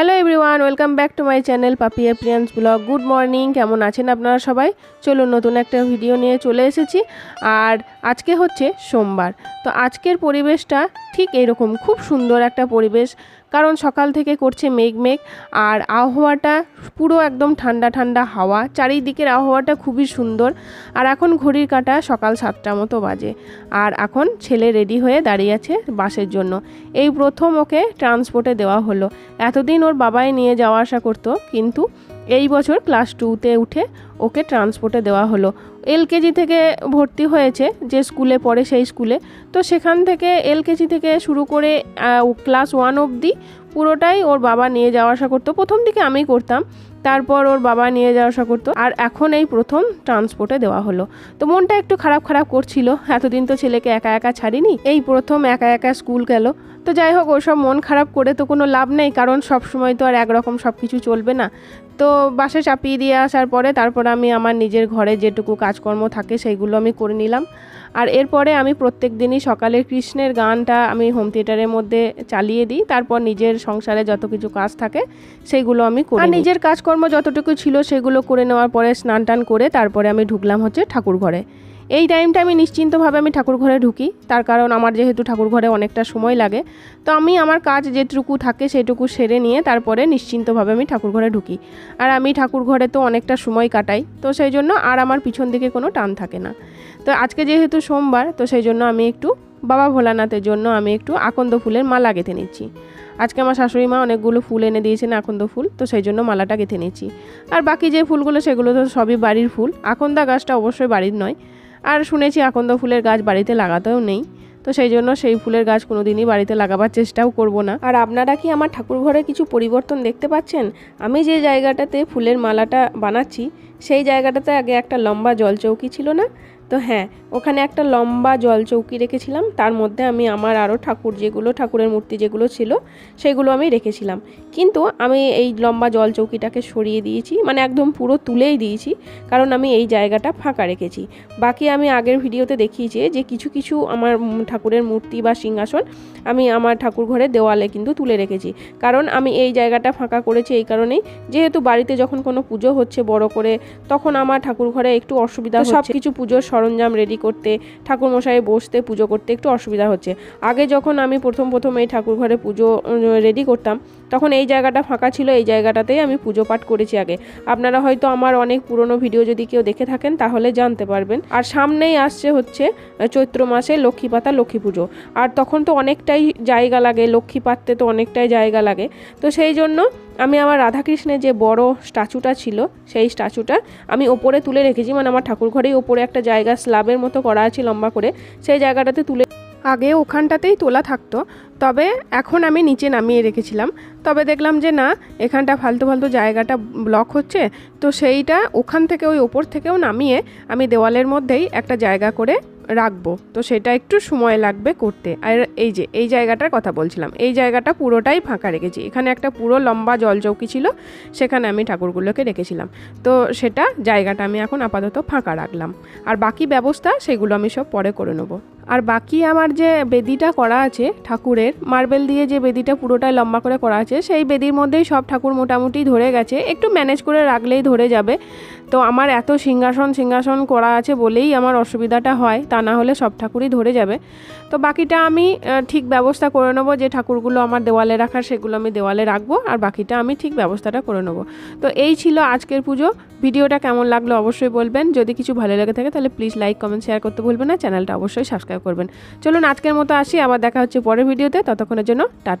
Hello everyone welcome back to my channel Papi Priyansh blog good morning কেমন আছেন আপনারা সবাই? চলুন, নতুন একটা ভিডিও নিয়ে চলে এসেছি। আর আজকে হচ্ছে সোমবার। তো আজকের পরিবেশটা ঠিক এরকম, খুব সুন্দর একটা পরিবেশ। কারণ সকাল থেকে করছে মেঘ মেঘ, আর আবহাওয়াটা পুরো একদম ঠান্ডা ঠান্ডা হাওয়া। চারিদিকের আবহাওয়াটা খুবই সুন্দর। আর এখন ঘড়ির কাটা সকাল সাতটা মতো বাজে। আর এখন ছেলে রেডি হয়ে দাঁড়িয়ে আছে বাসের জন্য। এই প্রথম ওকে ট্রান্সপোর্টে দেওয়া হলো। এতদিন ওর বাবাই নিয়ে যাওয়া আসা করতো, কিন্তু এই বছর ক্লাস টুতে উঠে ওকে ট্রান্সপোর্টে দেওয়া হলো। এলকেজি থেকে ভর্তি হয়েছে, যে স্কুলে পড়ে সেই স্কুলে। তো সেখান থেকে এলকেজি থেকে শুরু করে ক্লাস ওয়ান অবধি পুরোটাই ওর বাবা নিয়ে যাওয়া আসা করতো। প্রথম দিকে আমি করতাম, তারপর ওর বাবা নিয়ে যাওয়া আসা করতো। আর এখন এই প্রথম ট্রান্সপোর্টে দেওয়া হলো। তো মনটা একটু খারাপ খারাপ করছিল, এতদিন তো ছেলেকে একা একা ছাড়িনি, এই প্রথম একা একা স্কুল গেল। তো যাই হোক, ওসব মন খারাপ করে তো কোনো লাভ নেই, কারণ সব সময় তো আর একরকম সব কিছু চলবে না। তো বাসে চাপিয়ে দিয়ে আসার পরে তারপরে আমি আমার নিজের ঘরে যেটুকু কাজকর্ম থাকে সেইগুলো আমি করে নিলাম। আর এরপরে আমি প্রত্যেক দিনই সকালে কৃষ্ণের গানটা আমি হোম থিয়েটারের মধ্যে চালিয়ে দিই। তারপর নিজের সংসারে যত কিছু কাজ থাকে সেইগুলো আমি করি আর নিজের কাজকর্ম যতটুকু ছিল সেগুলো করে নেওয়ার পরে স্নান টান করে তারপরে আমি ঢুকলাম হচ্ছে ঠাকুর ঘরে। এই টাইমটা আমি নিশ্চিন্তভাবে আমি ঠাকুর ঘরে ঢুকি। তার কারণ আমার যেহেতু ঠাকুর ঘরে অনেকটা সময় লাগে। তো আমি আমার কাজ যেটুকু থাকে সেটুকু সেরে নিয়ে তারপরে নিশ্চিন্তভাবে আমি ঠাকুর ঘরে ঢুকি। আর আমি ঠাকুর ঘরে তো অনেকটা সময় কাটাই। তো সেই জন্য আর আমার পিছন দিকে কোনো টান থাকে না। তো আজকে যেহেতু সোমবার, তো সেই জন্য আমি একটু বাবা ভোলানাথের জন্য আমি একটু আকন্দ ফুলের মালা গেঁথে নিচ্ছি। আজকে আমার শাশুড়ি মা অনেকগুলো ফুল এনে দিয়েছেন আকন্দ ফুল, তো সেই জন্য মালাটা গেঁথে নিচ্ছি। আর বাকি যে ফুলগুলো, সেগুলো তো সবই বাড়ির ফুল। আকন্দা গাছটা অবশ্যই বাড়ির নয়। আর শুনেছি আকন্দ ফুলের গাছ বাড়িতে লাগাতেও নেই। তো সেই জন্য সেই ফুলের গাছ কোনো দিনই বাড়িতে লাগাবার চেষ্টাও করব না। আর আপনারা কি আমার ঠাকুর ঘরে কিছু পরিবর্তন দেখতে পাচ্ছেন? আমি যে জায়গাটাতে ফুলের মালাটা বানাচ্ছি, সেই জায়গাটাতে আগে একটা লম্বা জলচৌকি ছিল না? তো হ্যাঁ ওখানে একটা লম্বা জল চৌকি রেখেছিলাম। তার মধ্যে আমি আমার আরও ঠাকুর যেগুলো ঠাকুরের মূর্তি যেগুলো ছিল সেগুলো আমি রেখেছিলাম। কিন্তু আমি এই লম্বা জল চৌকিটাকে সরিয়ে দিয়েছি মানে একদম পুরো তুলেই দিয়েছি কারণ আমি এই জায়গাটা ফাঁকা রেখেছি। বাকি আমি আগের ভিডিওতে দেখিয়েছি যে কিছু কিছু আমার ঠাকুরের মূর্তি বা সিংহাসন আমি আমার ঠাকুর ঘরে দেওয়ালে কিন্তু তুলে রেখেছি। কারণ আমি এই জায়গাটা ফাঁকা করেছি এই কারণেই। যেহেতু বাড়িতে যখন কোনো পুজো হচ্ছে বড় করে তখন আমার ঠাকুর ঘরে একটু অসুবিধা সব কিছু পুজোর সরঞ্জাম রেডি করতে, ঠাকুরমশাই বসতে পুজো করতে একটু অসুবিধা হচ্ছে। আগে যখন আমি প্রথম প্রথম এই ঠাকুর ঘরে পুজো রেডি করতাম, তখন এই জায়গাটা ফাঁকা ছিল, এই জায়গাটাতেই আমি পুজো পাঠ করেছি আগে। আপনারা হয়তো আমার অনেক পুরনো ভিডিও যদি কেউ দেখে থাকেন, তাহলে জানতে পারবেন। আর সামনেই আসছে হচ্ছে চৈত্র মাসে লক্ষ্মী পাতা, লক্ষ্মী পুজো। আর তখন তো অনেকটাই জায়গা লাগে, লক্ষ্মী পাততে তো অনেকটাই জায়গা লাগে। তো সেই জন্য আমি আমার রাধাকৃষ্ণের যে বড় স্ট্যাচুটা ছিল, সেই স্ট্যাচুটা আমি ওপরে তুলে রেখেছি। মানে আমার ঠাকুর ঘরেই ওপরে একটা জায়গা স্ল্যাবের মতো করা আছে লম্বা করে সেই জায়গাটাতে তুলে আগে ওখানটাতেই তোলা থাকতো, তবে এখন আমি নিচে নামিয়ে রেখেছিলাম। তবে দেখলাম যে না, এখানটা ফালতু ফালতু জায়গাটা ব্লক হচ্ছে, তো সেইটা ওখান থেকে ওই ওপর থেকেও নামিয়ে আমি দেওয়ালের মধ্যেই একটা জায়গা করে রাখব। তো সেটা একটু সময় লাগবে করতে। আর এই যে, এই জায়গাটার কথা বলছিলাম, এই জায়গাটা পুরোটাই ফাঁকা রেখেছি। এখানে একটা পুরো লম্বা জল চৌকি ছিল, সেখানে আমি ঠাকুরগুলোকে রেখেছিলাম। তো সেটা জায়গাটা আমি এখন আপাতত ফাঁকা রাখলাম। আর বাকি ব্যবস্থা সেগুলো আমি সব পরে করে নেব। আর বাকি আমার যে বেদিটা করা আছে ঠাকুরের মার্বেল দিয়ে যে বেদিটা পুরোটাই লম্বা করে করা আছে, সেই বেদির মধ্যেই সব ঠাকুর মোটামুটি ধরে গেছে। একটু ম্যানেজ করে রাখলেই ধরে যাবে। তো আমার এত সিংহাসন সিংহাসন করা আছে বলেই আমার অসুবিধাটা হয়, তা না হলে সব ঠাকুরই ধরে যাবে। তো বাকিটা আমি ঠিক ব্যবস্থা করে নেব, যে ঠাকুরগুলো আমার দেওয়ালে রাখার সেগুলো আমি দেওয়ালে রাখব, আর বাকিটা আমি ঠিক ব্যবস্থাটা করে নেব। তো এই ছিল আজকের পুজো। ভিডিওটা কেমন লাগল অবশ্যই বলবেন। যদি কিছু ভালো লেগে থাকে তাহলে প্লিজ লাইক কমেন্ট শেয়ার করতে ভুলবেন না। চ্যানেলটা অবশ্যই সাবস্ক্রাইব করবেন। চলুন আজকের মতো আসি। আবার দেখা হচ্ছে পরের ভিডিওতে। ততক্ষণের জন্য টাটা